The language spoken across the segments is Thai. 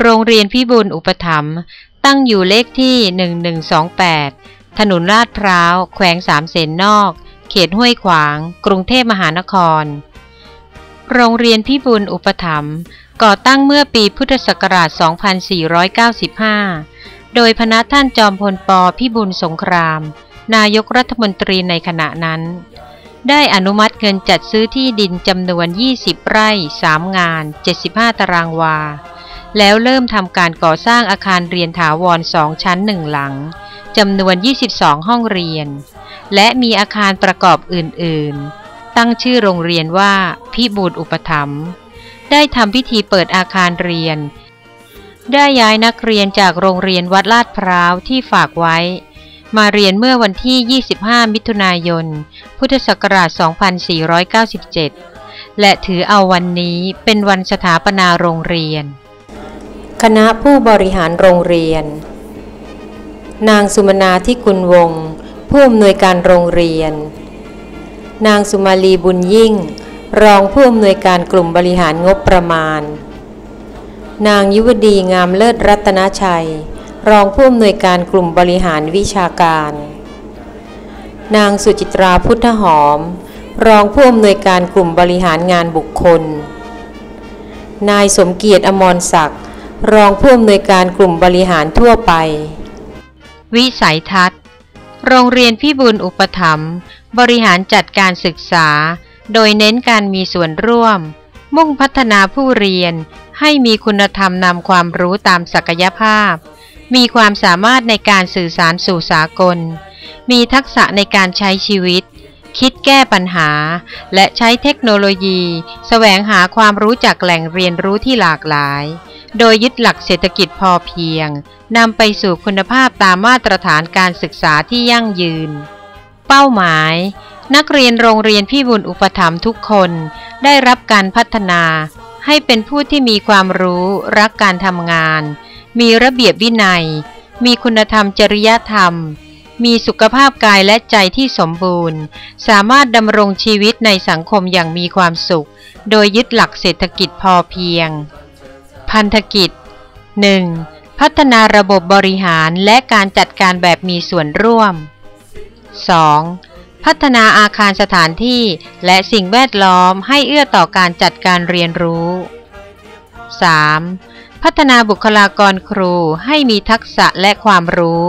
โรงเรียนพิบูลอุปถัมภ์ตั้งอยู่เลขที่ 1128 ถนนลาดพร้าว แขวงสามเสนนอก เขตห้วยขวาง กรุงเทพมหานคร โรงเรียนพิบูลอุปถัมภ์ก่อตั้งเมื่อปีพุทธศักราช 2495 โดยพระท่านจอมพลปพิบูลสงคราม นายกรัฐมนตรีในขณะนั้น ได้อนุมัติเงินจัดซื้อที่ดินจำนวน 20 ไร่ 3 งาน 75 ตารางวา แล้วเริ่มทำการก่อสร้างอาคารเรียนถาวรสองชั้นหนึ่งหลังจำนวน 22 ห้องเรียน และมีอาคารประกอบอื่นๆ ตั้งชื่อโรงเรียนว่า พิบูลอุปถัมภ์ได้ทำพิธีเปิดอาคารเรียน ได้ย้ายนักเรียนจากโรงเรียนวัดลาดพร้าวที่ฝากไว้ มาเรียนเมื่อวันที่ 25 มิถุนายน พุทธศักราช 2497 และถือเอาวันนี้เป็นวันสถาปนาโรงเรียน คณะผู้บริหารโรงเรียน นางสุมนาทิกุลวงศ์ผู้อำนวยการโรงเรียน นางสุมาลีบุญยิ่ง รองผู้อำนวยการกลุ่มบริหารงบประมาณ นางยุวดีงามเลิศรัตนชัย รองผู้อำนวยการกลุ่มบริหารวิชาการ นางสุจิตราพุทธหอม รองผู้อำนวยการกลุ่มบริหารงานบุคคล นายสมเกียรติอมรศักดิ์ รองผู้อำนวยการกลุ่มบริหารทั่วไป วิสัยทัศน์ โรงเรียนพิบูลอุปถัมภ์บริหารจัดการศึกษา โดยเน้นการมีส่วนร่วม มุ่งพัฒนาผู้เรียนให้มีคุณธรรมนำความรู้ตามศักยภาพ มีความสามารถในการสื่อสารสู่สากล มีทักษะในการใช้ชีวิต คิดแก้ปัญหา และใช้เทคโนโลยี แสวงหาความรู้จากแหล่งเรียนรู้ที่หลากหลาย โดยยึดหลักเศรษฐกิจพอเพียงนำไปสู่คุณภาพตามมาตรฐานการศึกษาที่ยั่งยืน เป้าหมาย นักเรียนโรงเรียนพี่บุญอุปถัมภ์ทุกคนได้รับการพัฒนา ให้เป็นผู้ที่มีความรู้รักการทำงาน มีระเบียบวินัย มีคุณธรรมจริยธรรม มีสุขภาพกายและใจที่สมบูรณ์ สามารถดำรงชีวิตในสังคมอย่างมีความสุข โดยยึดหลักเศรษฐกิจพอเพียง พันธกิจ 1. พัฒนาระบบบริหารและการจัดการแบบมีส่วนร่วม 2. พัฒนาอาคารสถานที่และสิ่งแวดล้อมให้เอื้อต่อการจัดการเรียนรู้ 3. พัฒนาบุคลากรครูให้มีทักษะและความรู้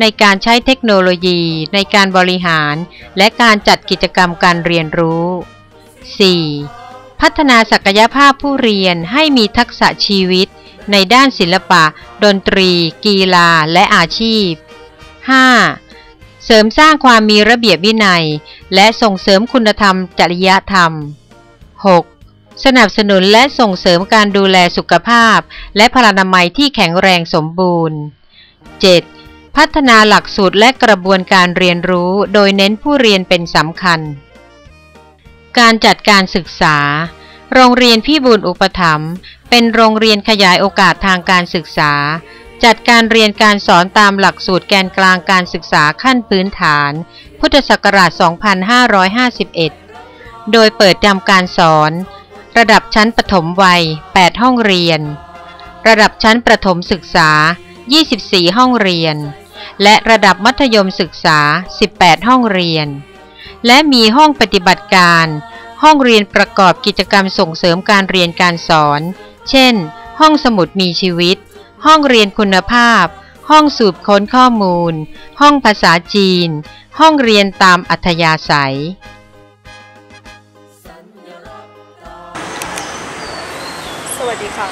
ในการใช้เทคโนโลยี ในการบริหาร และการจัดกิจกรรมการเรียนรู้ 4. พัฒนาศักยภาพผู้เรียนให้มีทักษะชีวิต ในด้านศิลปะ ดนตรี กีฬา และอาชีพ 5. เสริมสร้างความมีระเบียบวินัย และส่งเสริมคุณธรรม จริยธรรม 6. สนับสนุนและส่งเสริมการดูแลสุขภาพ และพลานามัยที่แข็งแรงสมบูรณ์ 7. พัฒนาหลักสูตรและกระบวนการเรียนรู้ โดยเน้นผู้เรียนเป็นสำคัญ การจัดการศึกษา โรงเรียนพี่บุญอุปถัมภ์เป็นโรงเรียนขยายโอกาสทางการศึกษา จัดการเรียนการสอนตามหลักสูตรแกนกลางการศึกษาขั้นพื้นฐาน พุทธศักราช 2551 โดยเปิดทำการสอน ระดับชั้นประถมวัย 8 ห้องเรียน ระดับชั้นประถมศึกษา 24 ห้องเรียน และระดับมัธยมศึกษา 18 ห้องเรียน และมีห้องปฏิบัติการ ห้องเรียนประกอบกิจกรรมส่งเสริมการเรียนการสอน เช่น ห้องสมุดมีชีวิต ห้องเรียนคุณภาพ ห้องสูบค้นข้อมูล ห้องภาษาจีน ห้องเรียนตามอัธยาศัย สวัสดีค่ะ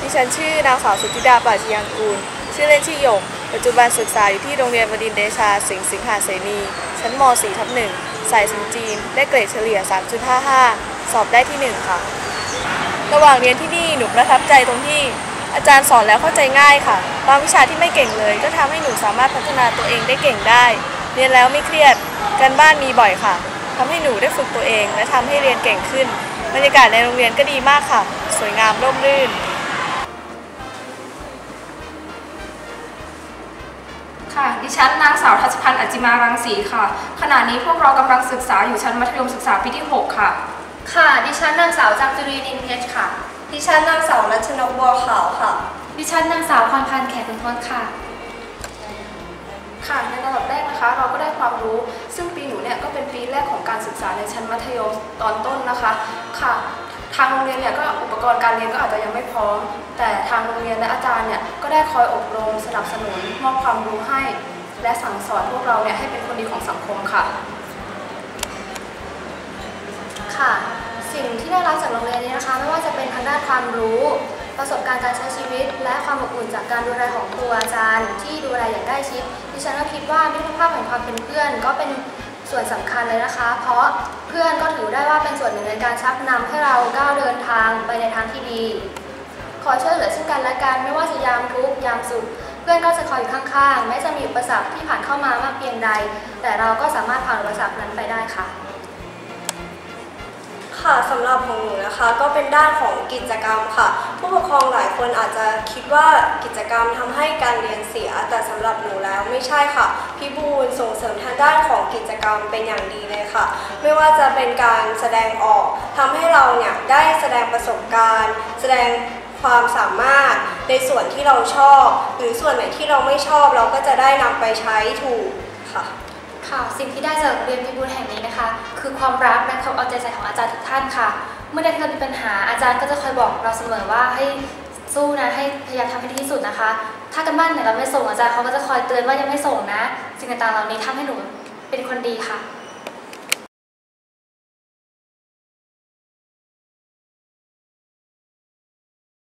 ดิฉันชื่อนางสาวสุธิดาปราชยังกูล ชื่อเล่นชื่อหยกปัจจุบันศึกษาอยู่ที่โรงเรียนบดินทรเดชา สิงห์สิงหาเสนี ชั้นม .4 ทับ1สายสินจีน ได้เกรดเฉลี่ย 3.55 สอบได้ที่ 1 ค่ะ ระหว่างเรียนที่นี่หนูประทับใจตรงที่อาจารย์สอนแล้วเข้าใจง่ายค่ะ บางวิชาที่ไม่เก่งเลย ก็ทำให้หนูสามารถพัฒนาตัวเองได้เก่งได้ เรียนแล้วไม่เครียด การบ้านมีบ่อยค่ะทำให้หนูได้ฝึกตัวเอง และทำให้เรียนเก่งขึ้น บรรยากาศในโรงเรียนก็ดีมากค่ะ สวยงามร่มรื่น ค่ะดิฉันนางสาวทัชพันธ์อัจจิมารังสีค่ะ ขณะนี้พวกเรากำลังศึกษาอยู่ชั้นมัธยมศึกษาปีที่ 6 ค่ะ ค่ะดิฉันนางสาวจักจุรีนินเพชรค่ะ ดิฉันนางสาวรัชนกบัวขาวค่ะ ดิฉันนางสาวพรพันธ์แขกคุณทศค่ะ ค่ะในระดับแรกนะคะ เราก็ได้ความรู้ ซึ่งปีหนูเนี่ยก็เป็นปีแรกของการศึกษาในชั้นมัธยมตอนต้นนะคะ ค่ะ ทางโรงเรียนเนี่ยก็อุปกรณ์การเรียนก็อาจจะยังไม่พร้อม แต่ทางโรงเรียนและอาจารย์เนี่ยก็ได้คอยอบรมสนับสนุนมอบความรู้ให้ และสั่งสอนพวกเราเนี่ยให้เป็นคนดีของสังคมค่ะ ค่ะ สิ่งที่ได้รับจากโรงเรียนนี้นะคะ ไม่ว่าจะเป็นทางด้านความรู้ ประสบการณ์การใช้ชีวิต และความอบอุ่นจากการดูแลของครูอาจารย์ ที่ดูแลอย่างใกล้ชิดดิฉันก็คิดว่ามิตรภาพแห่งความเป็นเพื่อน ก็เป็น ส่วนสำคัญเลยนะคะ เพราะเพื่อนก็ถือได้ว่าเป็นส่วนหนึ่งในการชักนำให้เราก้าวเดินทางไปในทางที่ดี คอยช่วยเหลือซึ่งกันและกันไม่ว่าจะยามทุกยามสุข เพื่อนก็จะคอยอยู่ข้างๆแม้จะมีอุปสรรคที่ผ่านเข้ามามากเพียงใด แต่เราก็สามารถผ่านอุปสรรคนั้นไปได้ค่ะ ค่ะสำหรับของหนูนะคะก็เป็นด้านของกิจกรรมค่ะ ผู้ปกครองหลายคนอาจจะคิดว่ากิจกรรมทำให้การเรียนเสีย แต่สำหรับหนูแล้วไม่ใช่ค่ะพี่บูลส่งเสริมทางด้านของกิจกรรมเป็นอย่างดีเลยค่ะ ไม่ว่าจะเป็นการแสดงออกทำให้เราเนี่ยได้แสดงประสบการณ์ แสดงความสามารถในส่วนที่เราชอบ หรือส่วนไหนที่เราไม่ชอบเราก็จะได้นำไปใช้ถูกค่ะ ค่ะ สิ่งที่ได้จากโรงเรียนพิบูลแห่งนี้นะคะ คือความรักและความเอาใจใส่ของอาจารย์ทุกท่านค่ะ เมื่อใดที่เรามีปัญหาอาจารย์ก็จะคอยบอกเราเสมอว่าให้สู้นะให้พยายามทำให้ดีที่สุดนะคะ ถ้ากันบ้านไหนเราไม่ส่งอาจารย์เขาก็จะคอยเตือนว่ายังไม่ส่งนะ สิ่งต่างๆเหล่านี้ทำให้หนูเป็นคนดีค่ะ